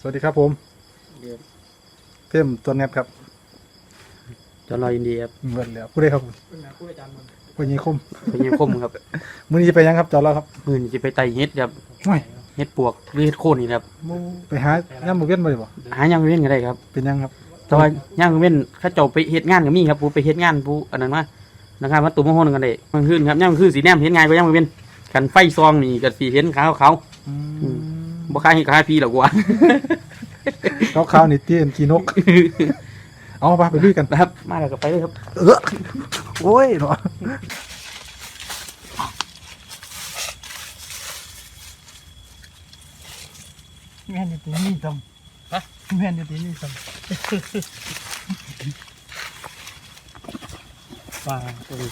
สวัสดีครับผมเพิ่มตัวเน็ตครับจอรออินเดียครับเบิดแล้วผู้ใดครับผมผู้ยิงคมไปเยี่ยมคมครับมื้อนี้จะไปยังครับจอเราครับมือนี้จะไปไต่เฮ็ดครับไม่เฮ็ดปวกหรือเฮ็ดโคนนี่ครับไปหาย่ำมือเว้นมาดิบ่หาย่างเว้นก็ได้ครับ เป็นยังครับแต่ว่าย่างเว้นเข้าเจ้าไปเฮ็ดงานก็มีครับผู้ไปเฮ็ดงานผู้อันนั้นมานะครับมาตุ้มโฮนกันได้มันขึ้นครับย่างขึ้นสีแนมเฮ็ดง่ายกว่าย่างเว้นกันไฟซองนี่ก็สีเห็นขาวขาวอืมๆ บ่คล้ายให้คล้ายพี่หรอกว่าขาวขาวๆนี่เตี้ยนกีนก เอาไปไปลุยกัน นะครับ มาแล้วก็ไปเลยครับ เออโอ้ยเนาะแม่นอยู่ที่นี่ตมแม่นอยู่ที่นี่ตมปลาตัวนี้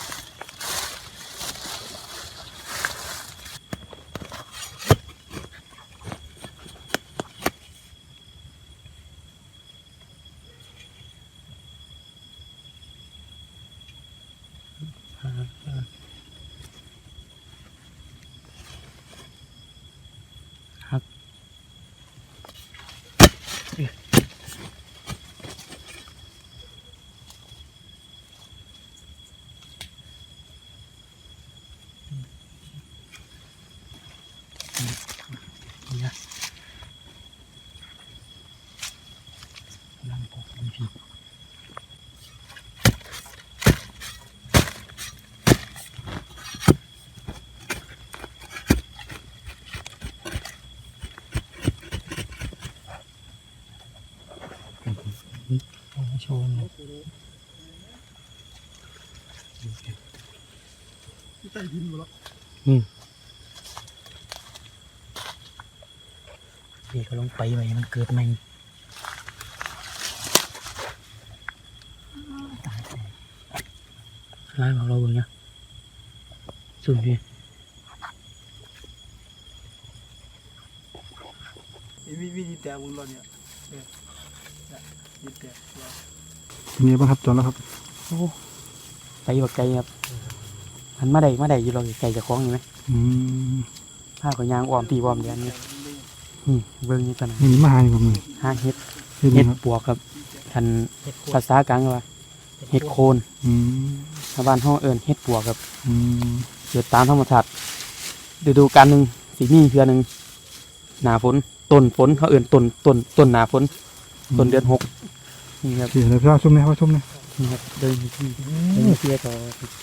โชว์หน่อยใต้ดินหมดแล้วพี่ก็ลงไปไว้มันเกิดใหม่ตายแล้ว ร้ายของเราเบิ่งเนี่ยสุดพี่วิวิธีแต่บุญเราเนี่ยเนี่ยเนี่ยวิธีแต่เราเป็นยังไงบ้างครับจอเราครับไปบักไกลครับมันมาได้มาได้อยู่เราไกลจะคล้องอยู่ไหมอืมผ้าก็ยางอ้อมปีอ้อมเดียนนี่นี่เบิ่งนี่กันนะนี่นี่มาหาอยู่กับมือหาเฮ็ดเห็นไหมเฮ็ดครับปวกครับคันเห็ดโคภาษากลางว่าเฮ็ดโคนอืม ชาวบ้านเฮาเอิ้นเฮ็ดปวกครับอืมเกิดตามธรรมชาติฤดูกาลหนึงสิมีเทื่อหนึงหน้าฝนต้นฝนเขาเอิ้นต้นต้นต้นหน้าฝนต้นเดือนหกนี่ครับเดี๋ยวเราชมเนี่ยว่าชมเนี่ยนี่ครับเดินที่เดินเสียต่อ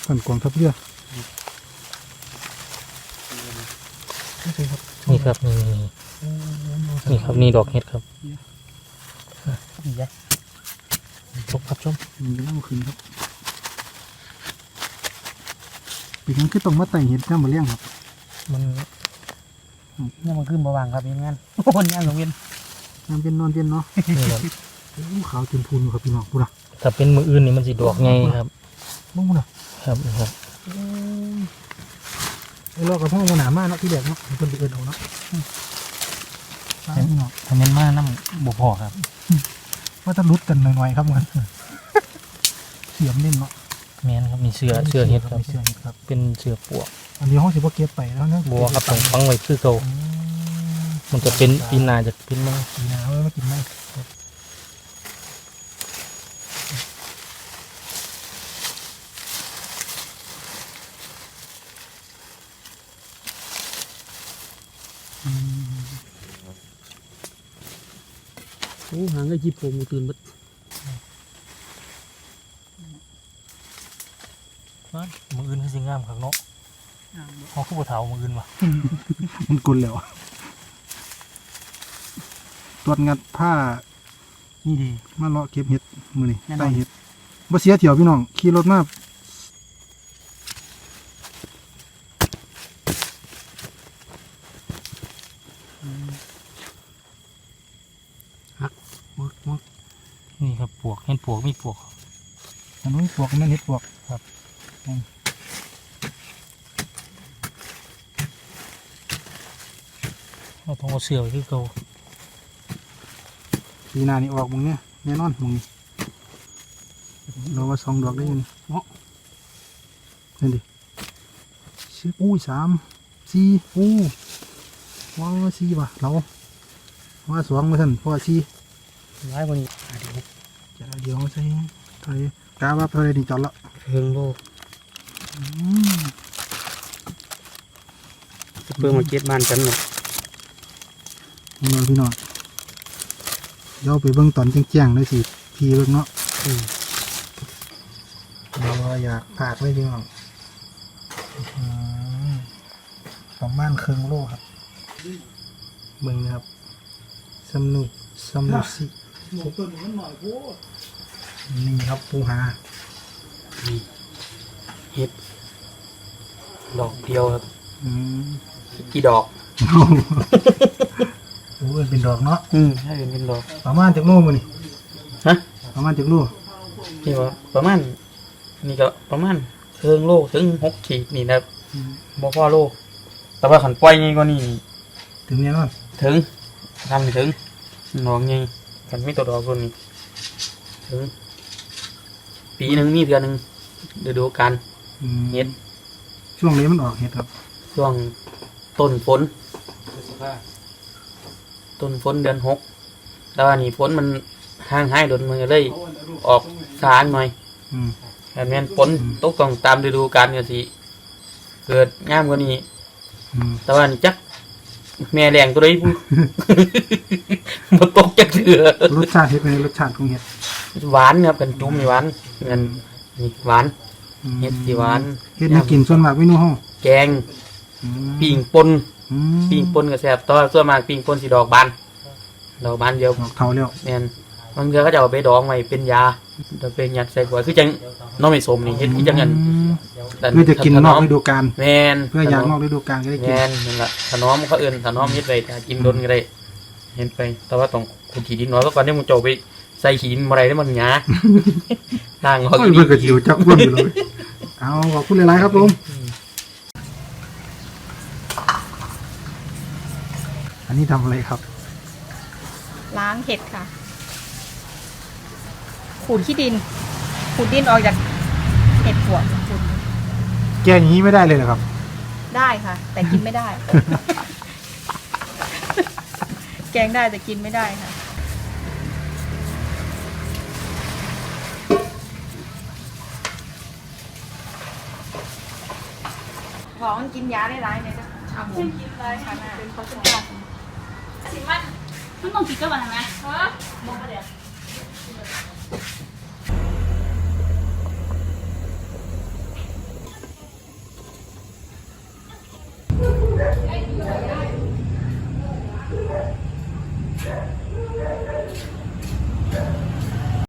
กันกองทัพเรือนี่ครับนี่นี่ครับนี่ดอกเห็ดครับนี่ยะชมครับชมมันจะเล่าขึ้นครับ ปีนั้นคือต้องมาแต่งเห็ดน้ำมาเลี้ยงครับ มันนี่มันขึ้นบ่วางครับยังงั้นโอ้ยยังลงเวียนน้ำเป็นนอนเป็นเนาะนี่ครับโอ้ขาวจนพูนอยู่ครับพี่น้องพูดนะถ้าเป็นมืออื่นนี่มันสิดอกไงครับมึงพูดนะครับนี่ครับไอ้เราก็พ่อมาหนามากเนาะที่แดกเนาะมันเป็นเอินเอาเนาะตายพี่น้องถ้าเป็นมาน้ำบุพอครับ ว่าจะรุดกันหน่อยๆครับมันเสียมเล่นเนาะ แม่นครับมีเสือเสือเห็ดครับมีเสือเห็ดครับ เป็นเสือปวก อันนี้ห้องสิบว่าเก็บไปแล้วเนาะบัวครับต้องฟังไว้คือเก่าอืมมันจะเป็นปีนาจะเป็นมังปีหนาไว้มากินไหมอืมโอ้หางก็ยิบผมตื่นบัด มืออื่นคือสิงามครับเนาะเขาคือบัวเถามืออื่นวะมันกุนแล้วตรวจงัดผ้านี่ดีมาเลาะเก็บเห็ดมือนี่แน่นอนใต้เห็ดบ่เสียเที่ยวพี่น้องขี่รถมามึกมึกนี่ครับปวกเห็นปวกมีปวกอันนู้นปลวกอันนั่นเห็ดปลวก เราต้องเอาเสือไว้คือเก่าปีหน้านี่ออกมึงเนี่ยแน่นอนมึงนี่เราว่าสองดอกได้อยังเนาะนั่นดิชื่ออุ้ยสามสี่อู้ว้าวสี่ว่ะเราว่าสองมาสั่นพ่อชี้ร้ายกว่านี้อะเดี๋ยวจะเดี๋ยวใส่เท่าไหรกาว่าเท่าไหรดีจอดละเพิ่งโลกอืมจะ เพิ่งมาเก็ตบ้านกันเนาะพี่น้องพี่น้องเดี๋ยวไปเบิ่งตอนแจ้งๆเลยสิทีเบิ่งเนาะอืมเราอยากผากเลยพี่น้องอืมประมาณครึ่งโลครับเบิ่งนะครับสำนุกสำนุกสิหมูต้นมันหน่อยโพดนี่ครับปูหานี่ เฮ็ดดอกเดียวครับอืมกี่ดอก โอ้ยเป็นดอกเนาะอืมถ้าเห็นเป็นดอกประมาณจากโลมื้อนี่ฮะประมาณจากโลนี่ว่าประมาณนี่ก็ประมาณเทิงโลถึงหกขีดนี่นะครับบ่พอโลแต่ว่าขันปล่อยไงก็นี่ถึงแน่นอนถึงทำนี่ถึงดอกไงขันไม่ตัวดอกคนนี้ถึงปีหนึ่งมีเดือนหนึ่งฤดูกาล อืมเห็ด ช่วงนี้มันออกเห็ดครับ ช่วงต้นฝนต้นฝนเดือนหกแต่ว่านี่ฝนมันห่างหายโดนมือเลย ออกสางหน่อยอืม แต่แม่นฝนตกต้องตามฤดูกาลก็สิ เกิดงามกว่านี้ อืม แต่ว่านี่จัก แม่แรงตัวใดบุบ่ตกจักเถื่อรสชาติเห็ดเป็นไงรสชาติของเห็ดหวานครับกันจุ่มนี่หวานเงินนี่หวานอืม เห็ดสีหวานเห็ดนี่กินส่วนมากเมนูห้องแกงปิ้งปนปิ้งปนก็แซ่บแตว่าส่วนมากปิ้งปนสีดอกบานดอกบานเดียวดอกเทาแล้วแม่นบางเทื่อเขาจะเอาไปดองไว้เป็นยาจะเป็นยัดใส่ขวดคือจังน้องไม่สมนี่เฮ็ดคือจังเงินอืมเพื่อจะกินนอกฤดูกาลแม่น เพื่ออยากนอกฤดูกาลก็ได้กินแม่นนั่นล่ะถนอมเขาเอิ้นถนอมเฮ็ดไว้ถ้ากินโดนก็ได้เห็นไป แต่ว่าต้องขุดขี้ดินน้อยก็ก่อนที่มึงจะเอาไปใส่ขี้ดินบ่ได้ได้มันหยาล่างเขาโอ้ยเพื่อกระจิวจักร่วมอยู่เลย เอาขอบคุณหลายๆครับผมอันนี้ทำอะไรครับ ล้างเห็ดค่ะ ขูดขี้ดิน ขูดดินออกจากเห็ดปวกขูดแกงอย่างนี้ไม่ได้เลยเหรอครับ ได้ค่ะ แต่กินไม่ได้ แกงได้แต่กินไม่ได้ค่ะ บอกมันกินยาได้ร้ายเนี่ยจะเอาหมูกินไรค่ะเป็นเขาจะยามันต้องกินกับอะไรไหม